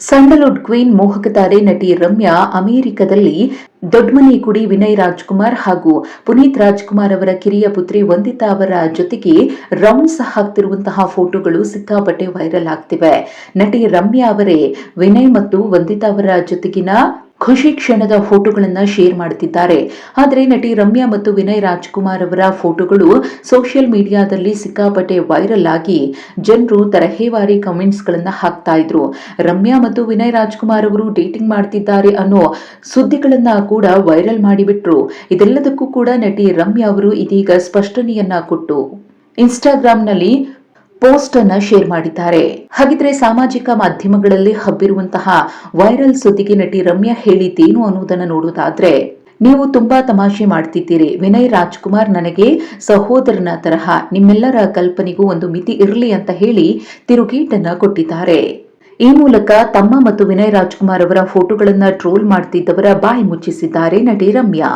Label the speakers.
Speaker 1: Sandalwood queen ಮೋಹಕ ತಾರೆ ನಟಿ ರಮ್ಯಾ ಅಮೆರಿಕದಲ್ಲಿ ದೊಡ್ಮನಿ ಕುಡಿ ವಿನಯ್ ರಾಜ್ಕುಮಾರ್ ಹಾಗೂ ಪುನೀತ್ ರಾಜ್ಕುಮಾರ್ ಅವರ ಕಿರಿಯ ಪುತ್ರಿ ವಂದಿತಾ ಅವರ ಜೊತೆಗೆ ರೌಂಡ್ಸ್ ಹಾಕ್ತಿರುವಂತಹ ಫೋಟೋಗಳು ಸಿಕ್ಕಾಪಟ್ಟೆ ವೈರಲ್ ಆಗ್ತಿವೆ. ನಟಿ ರಮ್ಯಾ ಅವರೇ ವಿನಯ್ ಮತ್ತು ವಂದಿತಾ ಅವರ ಜೊತೆಗಿನ ಖುಷಿ ಕ್ಷಣದ ಫೋಟೋಗಳನ್ನು ಶೇರ್ ಮಾಡುತ್ತಿದ್ದಾರೆ. ಆದರೆ ನಟಿ ರಮ್ಯಾ ಮತ್ತು ವಿನಯ್ ರಾಜ್ಕುಮಾರ್ ಅವರ ಫೋಟೋಗಳು ಸೋಷಿಯಲ್ ಮೀಡಿಯಾದಲ್ಲಿ ಸಿಕ್ಕಾಪಟ್ಟೆ ವೈರಲ್ ಆಗಿ ಜನರು ತರಹೇವಾರಿ ಕಮೆಂಟ್ಸ್ಗಳನ್ನು ಹಾಕ್ತಾ ಇದ್ರು. ರಮ್ಯಾ ಮತ್ತು ವಿನಯ್ ರಾಜ್ಕುಮಾರ್ ಅವರು ಡೇಟಿಂಗ್ ಮಾಡ್ತಿದ್ದಾರೆ ಅನ್ನೋ ಸುದ್ದಿಗಳನ್ನು ಕೂಡ ವೈರಲ್ ಮಾಡಿಬಿಟ್ರು. ಇದೆಲ್ಲದಕ್ಕೂ ಕೂಡ ನಟಿ ರಮ್ಯಾ ಅವರು ಇದೀಗ ಸ್ಪಷ್ಟನೆಯನ್ನ ಕೊಟ್ಟು ಇನ್ಸ್ಟಾಗ್ರಾಂನಲ್ಲಿ ಪೋಸ್ಟ್ ಅನ್ನ ಶೇರ್ ಮಾಡಿದ್ದಾರೆ. ಹಾಗಿದ್ರೆ ಸಾಮಾಜಿಕ ಮಾಧ್ಯಮಗಳಲ್ಲಿ ಹಬ್ಬಿರುವಂತಹ ವೈರಲ್ ಸುದ್ದಿಗೆ ನಟಿ ರಮ್ಯಾ ಹೇಳಿದ್ದೇನು ಅನ್ನೋದನ್ನ ನೋಡೋದಾದ್ರೆ, ನೀವು ತುಂಬಾ ತಮಾಷೆ ಮಾಡ್ತಿದ್ದೀರಿ. ವಿನಯ್ ರಾಜ್ಕುಮಾರ್ ನನಗೆ ಸಹೋದರನ ತರಹ, ನಿಮ್ಮೆಲ್ಲರ ಕಲ್ಪನೆಗೂ ಒಂದು ಮಿತಿ ಇರಲಿ ಅಂತ ಹೇಳಿ ತಿರುಗೇಟನ್ನ ಕೊಟ್ಟಿದ್ದಾರೆ. ಈ ಮೂಲಕ ತಮ್ಮ ಮತ್ತು ವಿನಯ್ ರಾಜ್ಕುಮಾರ್ ಅವರ ಫೋಟೋಗಳನ್ನ ಟ್ರೋಲ್ ಮಾಡ್ತಿದ್ದವರ ಬಾಯಿ ಮುಚ್ಚಿಸಿದ್ದಾರೆ ನಟಿ ರಮ್ಯಾ.